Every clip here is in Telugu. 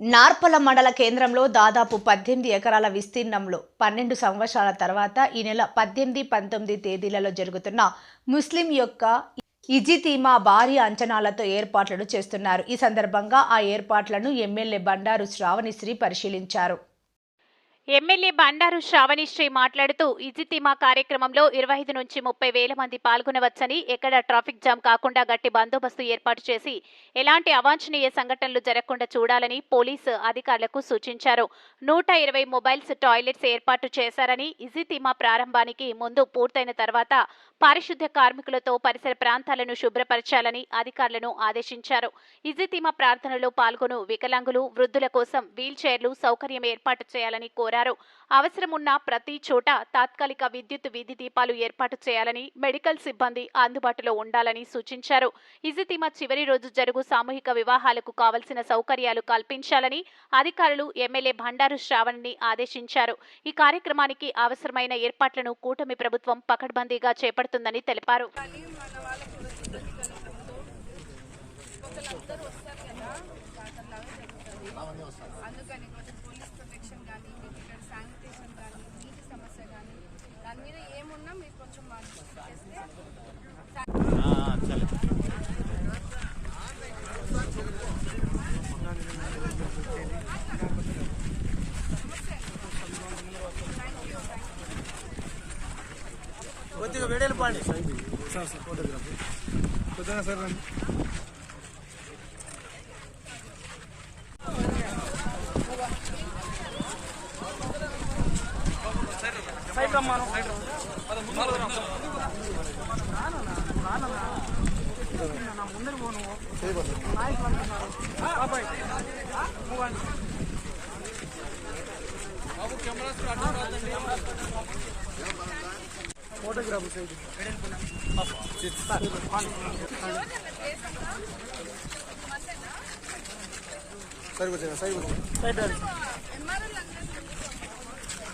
నార్పల మండల కేంద్రంలో దాదాపు పద్దెనిమిది ఎకరాల విస్తీర్ణంలో పన్నెండు సంవత్సరాల తర్వాత ఈ నెల పద్దెనిమిది పంతొమ్మిది తేదీలలో జరుగుతున్న ముస్లిం యొక్క ఇజితీమా భారీ అంచనాలతో ఏర్పాట్లను చేస్తున్నారు. ఈ సందర్భంగా ఆ ఏర్పాట్లను ఎమ్మెల్యే బండారు శ్రావణిశ్రీ పరిశీలించారు. ఎమ్మెల్యే బండారు శ్రావణిశ్రీ మాట్లాడుతూ ఇజితిమా కార్యక్రమంలో ఇరవై ఐదు నుంచి ముప్పై వేల మంది పాల్గొనవచ్చని ఎక్కడ ట్రాఫిక్ జామ్ కాకుండా గట్టి బందోబస్తు ఏర్పాటు చేసి ఎలాంటి అవాంఛనీయ సంఘటనలు జరగకుండా చూడాలని పోలీసు అధికారులకు సూచించారు. నూట ఇరవై మొబైల్స్ టాయిలెట్స్ ఏర్పాటు చేశారని ఇజితిమా ప్రారంభానికి ముందు పూర్తయిన తర్వాత పారిశుద్ధ్య కార్మికులతో పరిసర ప్రాంతాలను శుభ్రపరచాలని అధికారులను ఆదేశించారు. ఇజితిమా ప్రార్థనలో పాల్గొను వికలాంగులు వృద్ధుల కోసం వీల్ చైర్లు సౌకర్యం ఏర్పాటు చేయాలని కోరారు. అవసరం ఉన్న ప్రతి చోట తాత్కాలిక విద్యుత్ వీధి దీపాలు ఏర్పాటు చేయాలని మెడికల్ సిబ్బంది అందుబాటులో ఉండాలని సూచించారు. ఇజితిమ చివరి రోజు జరుగు సామూహిక వివాహాలకు కావలసిన సౌకర్యాలు కల్పించాలని అధికారులు ఎమ్మెల్యే బండారు శ్రావణ్ని ఆదేశించారు. ఈ కార్యక్రమానికి అవసరమైన ఏర్పాట్లను కూటమి ప్రభుత్వం పకడ్బందీగా చేపడుతుందని తెలిపారు. అందరూ వస్తారు కదా జరుగుతుంది అందుకని కొంచెం పోలీస్ ప్రొటెక్షన్ కానీ మీకు ఇక్కడ శానిటేషన్ కానీ నీటి సమస్య కానీ దాని మీద ఏమున్నా మీరు కొంచెం మాకు చేస్తే కొద్దిగా వేడేలు పాండి. సార్ సార్ ఫోటోగ్రాఫ్ కొద్దిగా సార్ సైడ్ రమ్మా సైడ్ ముందర పోను నాయకులు అంటున్నారు బాబాయ్ ఫోటోగ్రాఫ్ సైడ్ సైడ్ వచ్చాను సైడ్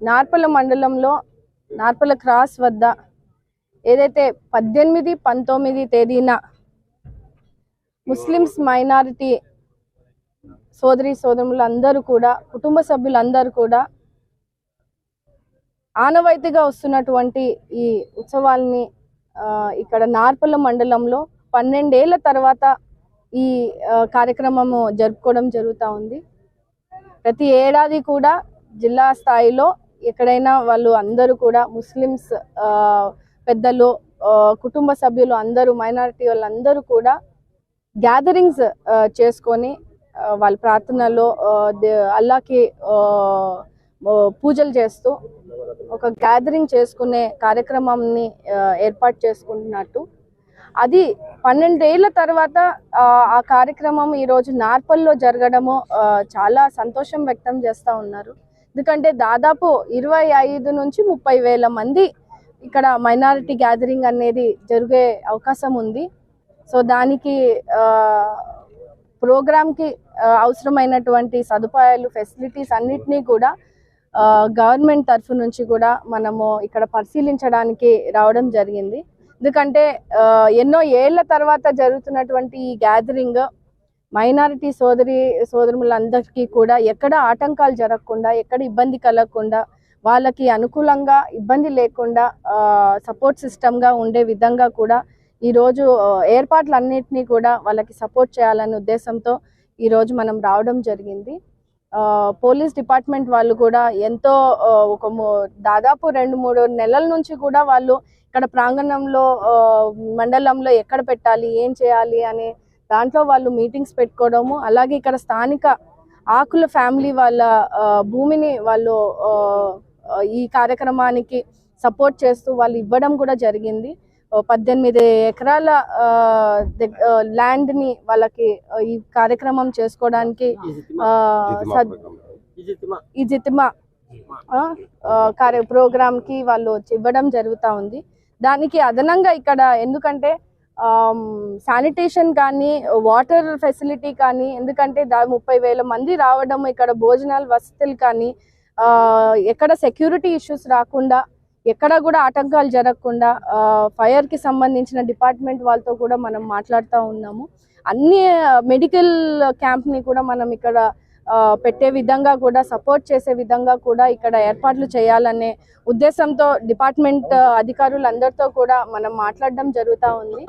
నార్పల మండలంలో నార్పల క్రాస్ వద్ద ఏదైతే పద్దెనిమిది పంతొమ్మిది తేదీన ముస్లిమ్స్ మైనారిటీ సోదరి సోదరులందరూ కూడా కుటుంబ సభ్యులందరూ కూడా ఆనవాయితీగా వస్తున్నటువంటి ఈ ఉత్సవాల్ని ఇక్కడ నార్పల మండలంలో పన్నెండేళ్ళ తర్వాత ఈ కార్యక్రమము జరుపుకోవడం జరుగుతూ ఉంది. ప్రతి ఏడాది కూడా జిల్లా స్థాయిలో ఎక్కడైనా వాళ్ళు అందరూ కూడా ముస్లిమ్స్ పెద్దలు కుటుంబ సభ్యులు అందరూ మైనారిటీ వాళ్ళందరూ కూడా గ్యాదరింగ్స్ చేసుకొని వాళ్ళ ప్రార్థనలో అల్లాకి పూజలు చేస్తూ ఒక గ్యాదరింగ్ చేసుకునే కార్యక్రమంని ఏర్పాటు చేసుకుంటున్నట్టు. అది పన్నెండేళ్ళ తర్వాత ఆ, కార్యక్రమం ఈరోజు నార్పల్లో జరగడము చాలా సంతోషం వ్యక్తం చేస్తూ ఉన్నారు. ఎందుకంటే దాదాపు ఇరవై ఐదు నుంచి ముప్పై వేల మంది ఇక్కడ మైనారిటీ గ్యాదరింగ్ అనేది జరిగే అవకాశం ఉంది. సో దానికి ప్రోగ్రామ్కి అవసరమైనటువంటి సదుపాయాలు ఫెసిలిటీస్ అన్నిటినీ కూడా గవర్నమెంట్ తరఫు నుంచి కూడా మనము ఇక్కడ పరిశీలించడానికి రావడం జరిగింది. ఎందుకంటే ఎన్నో ఏళ్ళ తర్వాత జరుగుతున్నటువంటి ఈ గ్యాదరింగ్ మైనారిటీ సోదరి సోదరులందరికీ కూడా ఎక్కడ ఆటంకాలు జరగకుండా ఎక్కడ ఇబ్బంది కలగకుండా వాళ్ళకి అనుకూలంగా ఇబ్బంది లేకుండా సపోర్ట్ సిస్టమ్గా ఉండే విధంగా కూడా ఈరోజు ఏర్పాట్లన్నింటినీ కూడా వాళ్ళకి సపోర్ట్ చేయాలనే ఉద్దేశంతో ఈరోజు మనం రావడం జరిగింది. పోలీస్ డిపార్ట్మెంట్ వాళ్ళు కూడా ఎంతో ఒక దాదాపు రెండు మూడు నెలల నుంచి కూడా వాళ్ళు ఇక్కడ ప్రాంగణంలో మండలంలో ఎక్కడ పెట్టాలి ఏం చేయాలి అనే దాంట్లో వాళ్ళు మీటింగ్స్ పెట్టుకోవడము అలాగే ఇక్కడ స్థానిక ఆకుల ఫ్యామిలీ వాళ్ళ భూమిని వాళ్ళు ఈ కార్యక్రమానికి సపోర్ట్ చేస్తూ వాళ్ళు ఇవ్వడం కూడా జరిగింది. పద్దెనిమిది ఎకరాల ఆ, దగ్- ఆ, ల్యాండ్ని వాళ్ళకి ఈ కార్యక్రమం చేసుకోవడానికి ఈ జితిమా. కార్య ప్రోగ్రామ్. కి వాళ్ళు ఇవ్వడం జరుగుతూ ఉంది. దానికి అదనంగా ఇక్కడ ఎందుకంటే శానిటేషన్ కానీ వాటర్ ఫెసిలిటీ కానీ ఎందుకంటే దా ముప్పై వేల మంది రావడం ఇక్కడ భోజనాలు వసతులు కానీ ఎక్కడ సెక్యూరిటీ ఇష్యూస్ రాకుండా ఎక్కడ కూడా ఆటంకాలు జరగకుండా ఫైర్కి సంబంధించిన డిపార్ట్మెంట్ వాళ్ళతో కూడా మనం మాట్లాడుతూ ఉన్నాము. అన్ని మెడికల్ క్యాంప్ని కూడా మనం ఇక్కడ పెట్టే విధంగా కూడా సపోర్ట్ చేసే విధంగా కూడా ఇక్కడ ఏర్పాట్లు చేయాలనే ఉద్దేశంతో డిపార్ట్మెంట్ అధికారులందరితో కూడా మనం మాట్లాడడం జరుగుతూ ఉంది.